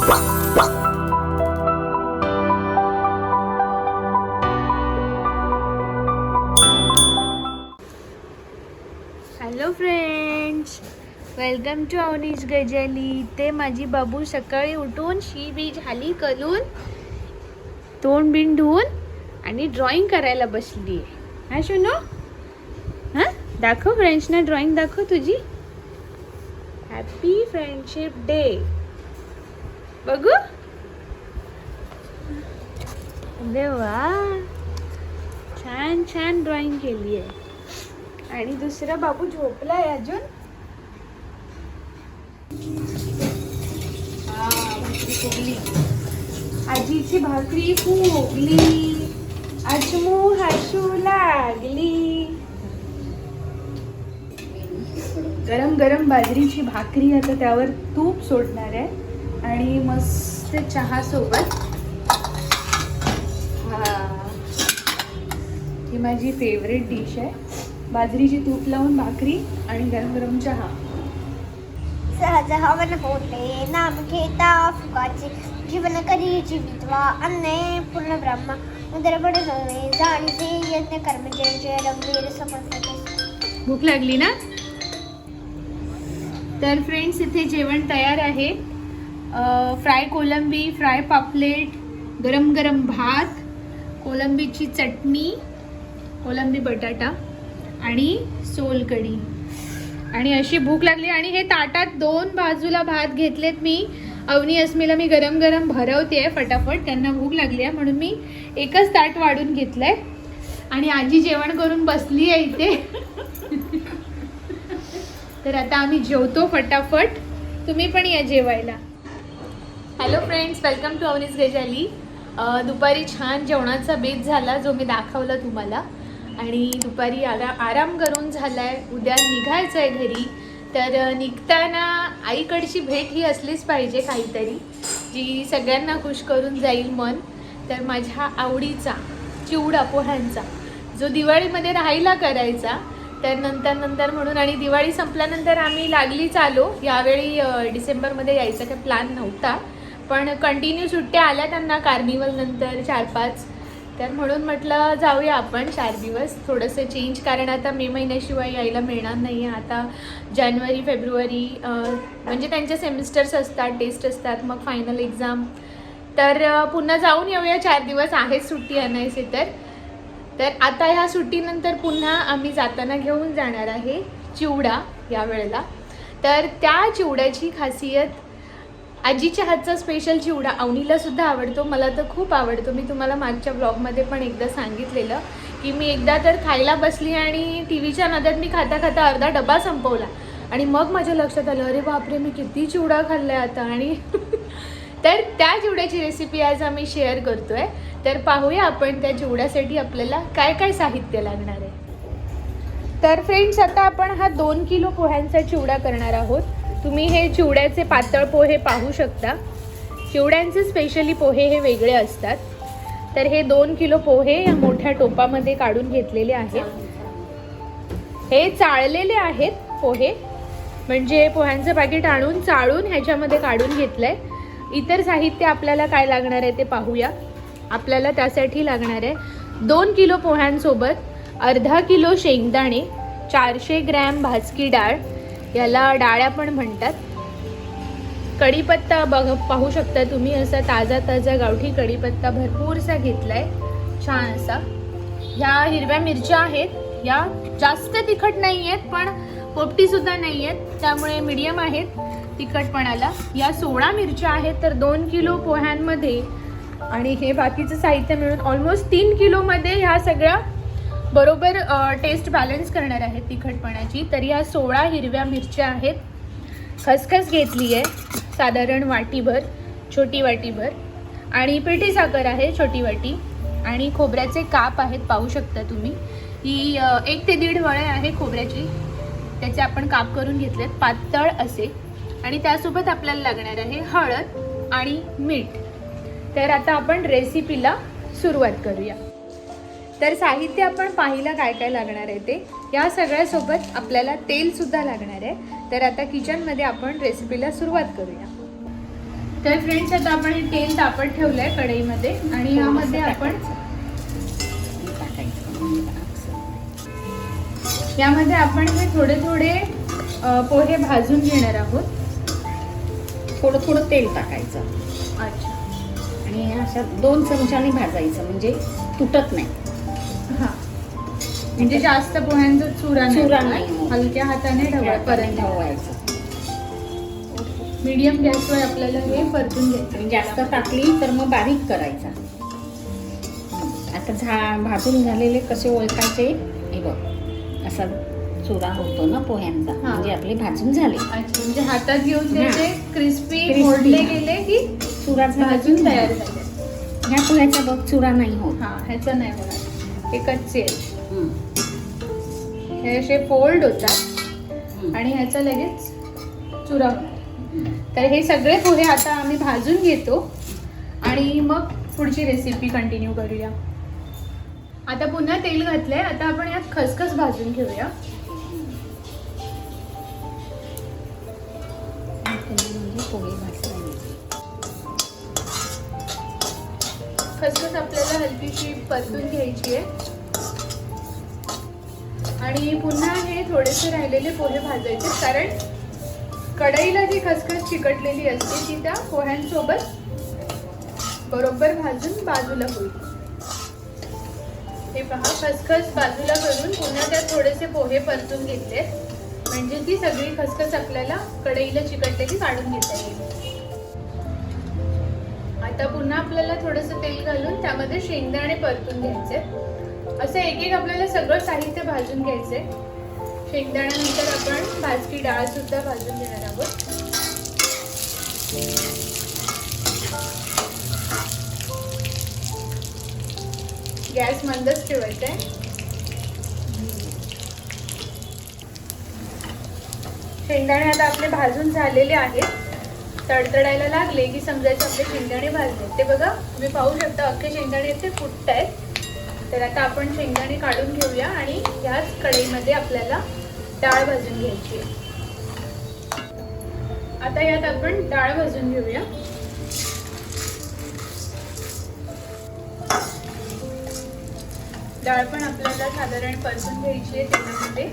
Hello friends welcome to Avnish Gajali ते माझी बाबू सकाळी उठून शी बी झाली कलून तोंड बिन धुवून आणि ड्रॉइंग करायला बसली आहे. हा शोनो? हां? दाखव फ्रेंड्सना ड्रॉइंग दाखव तुझी. हॅपी फ्रेंडशिप डे बघू. देवा छान छान ड्रॉइंग केली आहे. आणि दुसरा बाबू झोपलाय अजून. भाकरी फुगली आजीची भाकरी फुगली अजमू हसू लागली. गरम गरम बाजरीची भाकरी आता त्यावर तूप सोडणार आहे. आणि मस्त चहा सोबत हा ही माझी फेवरेट डिश आहे. बाजरीची तूप लावून भाकरी आणि गरम गरम चहा. सहज हवन होते नाम घेता फुकाचे जीवन करी जीवितवा अन्ने पूर्ण ब्रह्म. उदर बडे होणे जाणीचे यज्ञ कर्म जय जय रंगवीर समर्थ भूक लागली ना? तर फ्रेंड्स इथे जेवण तयार आहे. फ्राय कोलंबी फ्राय पापलेट गरम गरम भात कोलंबीची चटणी कोलंबी बटाटा आणि सोलकढी. आणि अशी भूक लागली आणि हे ताटात दोन बाजूला भात घेतलेत मी. अवनी अस्मीला मी गरम गरम भरवते आहे फटाफट. त्यांना भूक लागली आहे म्हणून मी एकच ताट वाढून घेतलं आहे आणि आजी जेवण करून बसली आहे इथे. तर आता आम्ही जेवतो फटाफट. तुम्ही पण या जेवायला. Hello friends welcome to Avnish Gajali दुपारी छान जेवणाचा बेत झाला जो मी दाखवला तुम्हाला. आणि दुपारी आरा आराम करून झाला आहे उद्या निघायचं आहे घरी. तर निघताना आईकडची भेट ही असलीच पाहिजे काहीतरी जी सगळ्यांना खुश करून जाईल मन. तर माझ्या आवडीचा चिवडा पोह्यांचा जो दिवाळीमध्ये राहायला करायचा तर नंतर नंतर म्हणून. आणि दिवाळी संपल्यानंतर आम्ही लागलीच आलो. यावेळी डिसेंबरमध्ये यायचा काही प्लॅन नव्हता. पण कंटिन्यू सुट्ट्या आल्या त्यांना कार्निवल नंतर चार पाच. तर म्हणून म्हटलं जाऊया आपण चार दिवस. थोडंसं चेंज कारण आता मे महिन्याशिवाय यायला मिळणार नाही आहे आता जानेवारी फेब्रुवारी म्हणजे त्यांचे सेमिस्टर्स असतात टेस्ट असतात मग फायनल एक्झाम तर पुन्हा जाऊन येऊया चार दिवस. आहेच सुट्टी आणायची तर. तर आता ह्या सुट्टीनंतर पुन्हा आम्ही जाताना घेऊन जाणार आहे चिवडा या वेळेला. तर त्या चिवड्याची खासियत आजीच्या हातचा स्पेशल चिवडा अवनीला सुद्धा आवडतो. मला तर खूप आवडतो. मी तुम्हाला मागच्या ब्लॉगमध्ये पण एकदा सांगितलेलं की मी एकदा तर खायला बसली आणि टी व्हीच्या नादात मी खाता खाता अर्धा डबा संपवला. आणि मग माझ्या लक्षात आलं अरे बापरे मी किती चिवडा खाल्लाय आता. आणि तर त्या चिवड्याची रेसिपी आज आम्ही शेअर करतो आहे तर पाहूया आपण त्या चिवड्यासाठी आपल्याला काय काय साहित्य लागणार आहे. तर फ्रेंड्स आता आपण हा दोन किलो पोह्यांचा चिवडा करणार आहोत. तुम्ही हे चिवड्याचे पातळ पोहे पाहू शकता. चिवड्यांचे स्पेशली पोहे हे वेगळे असतात. तर हे दोन किलो पोहे या मोठ्या टोपामध्ये काढून घेतलेले आहेत. हे चाळलेले आहेत पोहे. म्हणजे पोह्यांचं पॅकेट आणून चाळून ह्याच्यामध्ये काढून घेतलंय. इतर साहित्य आपल्याला काय लागणार आहे ते पाहूया. आपल्याला त्यासाठी लागणार आहे दोन किलो पोह्यांसोबत अर्धा किलो शेंगदाणे चारशे ग्रॅम भाजकी डाळ याला डाळ्या पण म्हणतात. कढीपत्ता बघ पाहू शकता तुम्ही असा ताजा ताजा गावठी कढीपत्ता भरपूरसा घेतलाय. छान असा ह्या हिरव्या मिरच्या आहेत. या जास्त तिखट नाही आहेत पण पोपटी सुद्धा नाही आहेत त्यामुळे मीडियम आहेत तिखटपणाला. या सोळा मिरच्या आहेत तर दोन किलो पोह्यांमध्ये. आणि हे बाकीचं साहित्य मिळून ऑलमोस्ट तीन किलोमध्ये ह्या सगळ्या बरोबर टेस्ट बॅलन्स करणार आहेत तिखटपणाची तर या सोळा हिरव्या मिरच्या आहेत. खसखस घेतली आहे साधारण वाटीभर छोटी वाटीभर. आणि पिठी साखर आहे छोटी वाटी. आणि खोबऱ्याचे काप आहेत पाहू शकता तुम्ही. ही एक ते दीड वळे आहे खोबऱ्याची. त्याचे आपण काप करून घेतलेत पातळ असे. आणि त्यासोबत आपल्याला लागणार आहे हळद आणि मीठ. तर आता आपण रेसिपीला सुरुवात करूया. तर साहित्य आपण पाहिलं काय काय लागणार आहे ते या सगळ्यासोबत आपल्याला तेल सुद्धा लागणार आहे. तर आता किचनमध्ये आपण रेसिपीला सुरुवात करूया. तर फ्रेंड्स आता आपण हे तेल तापत ठेवलंय कढईमध्ये आणि यामध्ये आपण यामध्ये आपण हे थोडे थोडे पोहे भाजून घेणार आहोत. थोडं थोडं तेल टाकायचं. अच्छा. आणि हे अशा दोन चमच्याने भाजायचं म्हणजे तुटत नाही. म्हणजे जास्त पोह्यांचा चुरा चुरा नाही. हलक्या हाताने ढवळपर्यंत ढवळायचं मीडियम गॅसवर आपल्याला हे परतून घ्यायचं जास्त टाकली तर मग बारीक करायचा आता झा भाजून झालेले कसे ओळखायचे हे बघ असा चुरा होतो ना पोह्यांचा हा. म्हणजे आपले भाजून झाले अच्छा म्हणजे हातात घेऊन. त्याचे क्रिस्पी Crispy, मोडले हा. गेले की चुरा झाला की भाजून तयार झाले. झाले ह्या पोह्याचा बघ चुरा नाही होत हा ह्याचं नाही होणार हे कच्चे आहेत. हे असे फोल्ड होतात. आणि ह्याचा लगेच चुरा होणार तर हे सगळे पोहे आता आम्ही भाजून घेतो. आणि मग पुढची रेसिपी कंटिन्यू करूया. आता पुन्हा तेल घातलंय. आता आपण यात खसखस भाजून घेऊया. खसखस आपल्याला हलकीशी परतून घ्यायची आहे आणि पुन्हा हे थोडेसे राहिलेले पोहे भाजायचे. कारण कढईला जी खसखस चिकटलेली असते ती त्या पोह्यांसोबत बरोबर भाजून बाजूला होईल. हे पहा खसखस बाजूला करून पुन्हा त्यात थोडेसे पोहे परतून घेतले. म्हणजे ती सगळी खसखस आपल्याला कढईला चिकटलेली काढून घेता येईल. आता पुन्हा आपल्याला थोडंसं तेल घालून त्यामध्ये शेंगदाणे परतून घ्यायचे. असं एक एक आपल्याला सगळं साहित्य भाजून घ्यायचे. शेंगदाण्यानंतर आपण भाजकी डाळ सुद्धा भाजून घेणार आहोत. गॅस मंदच ठेवायचा आहे. शेंगदाणे आता आपले भाजून झालेले आहेत. तडतडायला लागले की समजायचं आपले शेंगदाणे भाजले. ते बघा तुम्ही पाहू शकता अख्खे शेंगदाणे ते फुटत आहेत तर आता आपण शेंगदाणे काढून घेऊया आणि ह्याच कढईमध्ये आपल्याला डाळ भाजून घ्यायची आहे. आता यात आपण डाळ भाजून घेऊया. डाळ पण आपल्याला साधारण परतून घ्यायची आहे तेलामध्ये.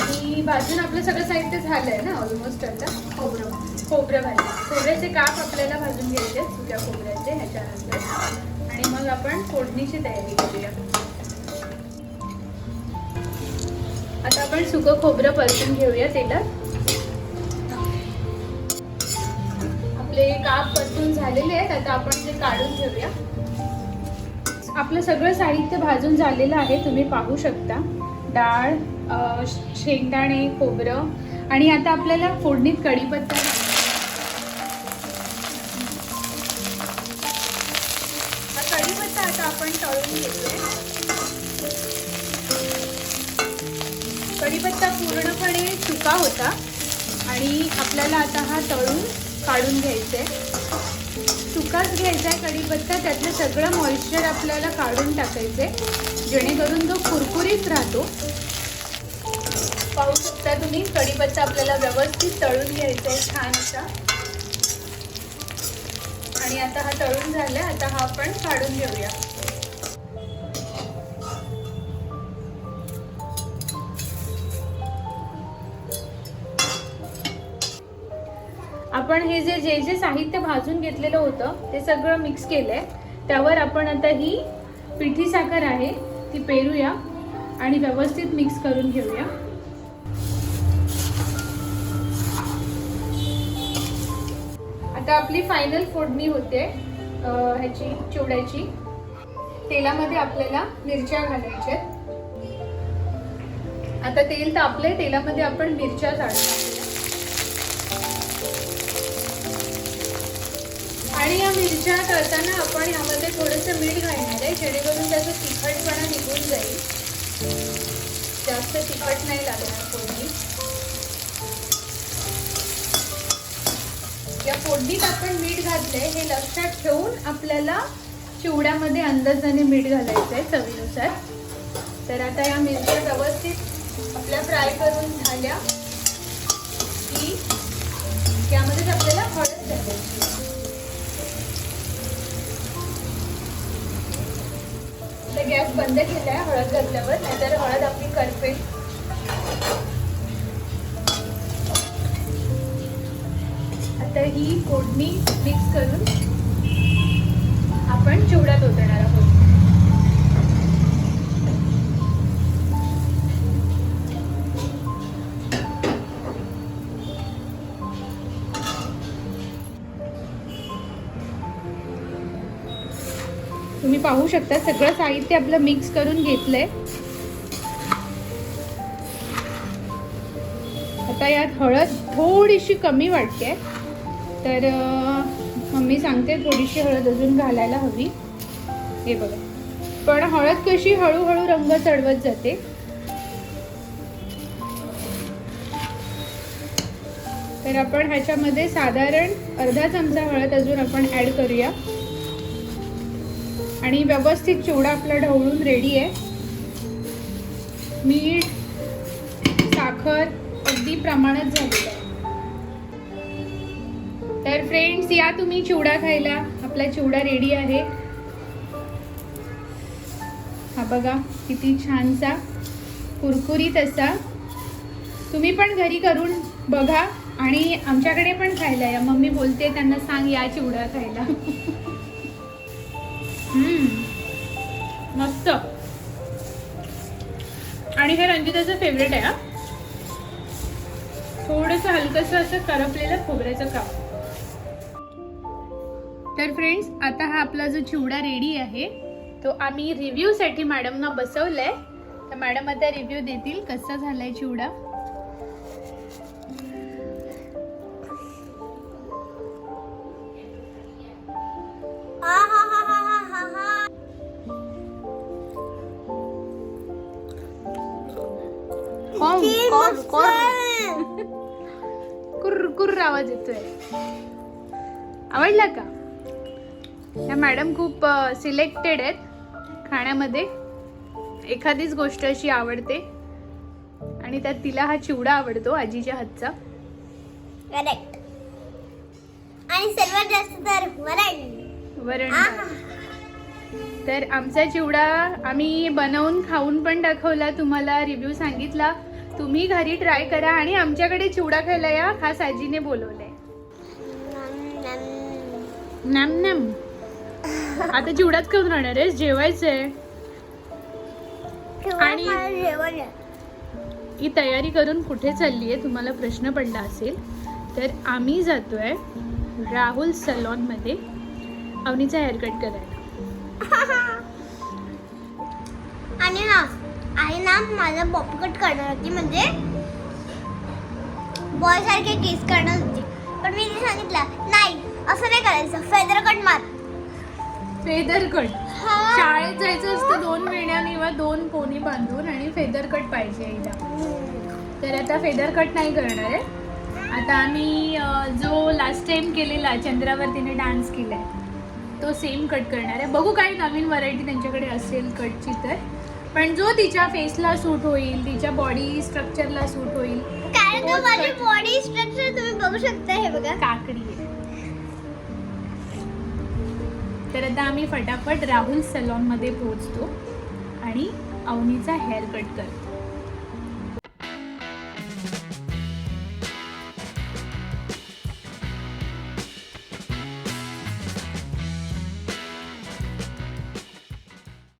आणि भाजून आपलं सगळं साहित्य झालंय ना ऑलमोस्ट आता? हो, खोबरं खोबरं भाजलं खोबऱ्याचे काप आपल्याला भाजून घ्यायचे सुक्या खोबऱ्याचे ह्याच्यानंतर. आणि मग आपण फोडणीची तयारी करूया. आता आपण सुकं खोबरं परतून घेऊया तेलात. आपले काप परतून झालेले आहेत आता आपण ते काढून घेऊया. आपलं सगळं साहित्य भाजून झालेलं आहे तुम्ही पाहू शकता. डाळ शेंगदाणे खोबरं. आणि आता आपल्याला फोडणीत कढीपत्ता आता पूर्णपणे सुका होता आणि आपल्याला आता हा तळून काढून घ्यायचा आहे सुकाच घ्यायचा आहे कढीपत्ता त्यातलं सगळं मॉइश्चर आपल्याला काढून टाकायचं आहे जेणेकरून तो कुरकुरीत राहतो. पाहू शकता तुम्ही कढीपत्ता आपल्याला व्यवस्थित तळून घ्यायचा आहे छान असा आणि आता हा तळून झाला आता हा आपण काढून घेऊया. आपण हे जे जे जे साहित्य भाजून घेतलेलं होतं ते सगळं मिक्स केलं आहे त्यावर आपण आता ही पिठी साखर आहे ती पेरूया आणि व्यवस्थित मिक्स करून घेऊया. आता आपली फायनल फोडणी होते ह्याची चिवड्याची. तेलामध्ये आपल्याला मिरच्या घालायच्या आहेत. आता तेल तापले तेलामध्ये आपण मिरच्या टाकूया आणि या मिरच्या करताना आपण यामध्ये थोडंसं मीठ घालणार आहे जेणेकरून त्याचा तिखटपणा निघून जाईल. जास्त तिखट नाही लागणार फोडणी. या फोडणीत आपण मीठ घातलंय हे लक्षात ठेवून आपल्याला चिवड्यामध्ये अंदाजाने मीठ घालायचं आहे चवीनुसार. तर आता या मिरच्या व्यवस्थित आपल्या फ्राय करून झाल्या. की यामध्येच आपल्याला हळद गॅस बंद केला आहे हळद घातल्यावर नाहीतर हळद आपली करपेल आता ही फोडणी मिक्स करून आपण चिवड्यात उतरणार आहोत. तुम्ही पाहू शकता सगळं साहित्य आपलं मिक्स करून घेतलंय. आता यात हळद थोडीशी कमी वाटते. तर मम्मी सांगते थोडीशी हळद अजून घालायला हवी. हे बघा. पण हळद कशी हळूहळू रंग चढवत जाते. तर आपण ह्याच्यामध्ये साधारण अर्धा चमचा हळद अजून आपण ॲड करूया. आणि व्यवस्थित चिवडा आपला ढवळून रेडी आहे. मीठ साखर अगदी प्रमाणात झालेलं आहे तर फ्रेंड्स या तुम्ही चिवडा खायला. आपला चिवडा रेडी आहे. हा बघा किती छानसा कुरकुरीत असा. तुम्ही पण घरी करून बघा आणि आमच्याकडे पण खायला या. मम्मी बोलते त्यांना सांग या चिवडा खायला. मस्त. आणि हे रंजिताचं फेवरेट आहे हा. थोडस हलकस असं करपलेलं खोबऱ्याचं काप तर फ्रेंड्स आता हा आपला जो चिवडा रेडी आहे तो आम्ही रिव्ह्यूसाठी मॅडमना बसवलाय. तर मॅडम आता रिव्ह्यू देतील कसा झालाय चिवडा? आवाज येतोय. आवडला का? ह्या मॅडम खूप सिलेक्टेड आहेत खाण्यामध्ये. एखादीच गोष्ट अशी आवडते. आणि त्यात तिला हा चिवडा आवडतो आजीच्या हातचा. Correct. आणि सर्वात जास्त तर वरण. तर आमचा चिवडा आम्ही बनवून खाऊन पण दाखवला तुम्हाला रिव्ह्यू सांगितला. तुम्ही घरी ट्राय करा आणि आमच्याकडे चिवडा खायला या. खास आजीने बोलवलंय. नम, नम. नॅम नॅम आता चिवडाच खाऊन राहणार आहेस? जेवायचंय. आणि-. ही तयारी करून कुठे चालली आहे तुम्हाला प्रश्न पडला असेल तर आम्ही जातोय राहुल सलॉनमध्ये अवनीचा हेअरकट करायला. ना माझा बॉप कट करणार होती म्हणजे बॉय सारखे केस करणार होती. पण मी तिने सांगितलं नाही असं नाही करायचं. फेदर कट मार. फेदर कट शाळेत जायचं असतं दोन वेण्या किंवा दोन पोनी बांधून आणि फेदर कट पाहिजे एकदा. तर आता फेदर कट नाही करणार आहे. आता आम्ही जो लास्ट टाइम केलेला चंद्रावर तिने डान्स केलाय तो सेम कट करणार आहे. बघू काही नवीन व्हरायटी त्यांच्याकडे असेल कटची तर. पण जो तिच्या फेसला सूट होईल तिच्या बॉडी स्ट्रक्चरला सूट होईल. कारण का माझी. बॉडी स्ट्रक्चर तुम्ही बघू शकता हे बघा. काकडी आहे. तर आता आम्ही फटाफट राहुल सलॉनमध्ये पोहोचतो आणि अवनीचा हेअर कट करतो.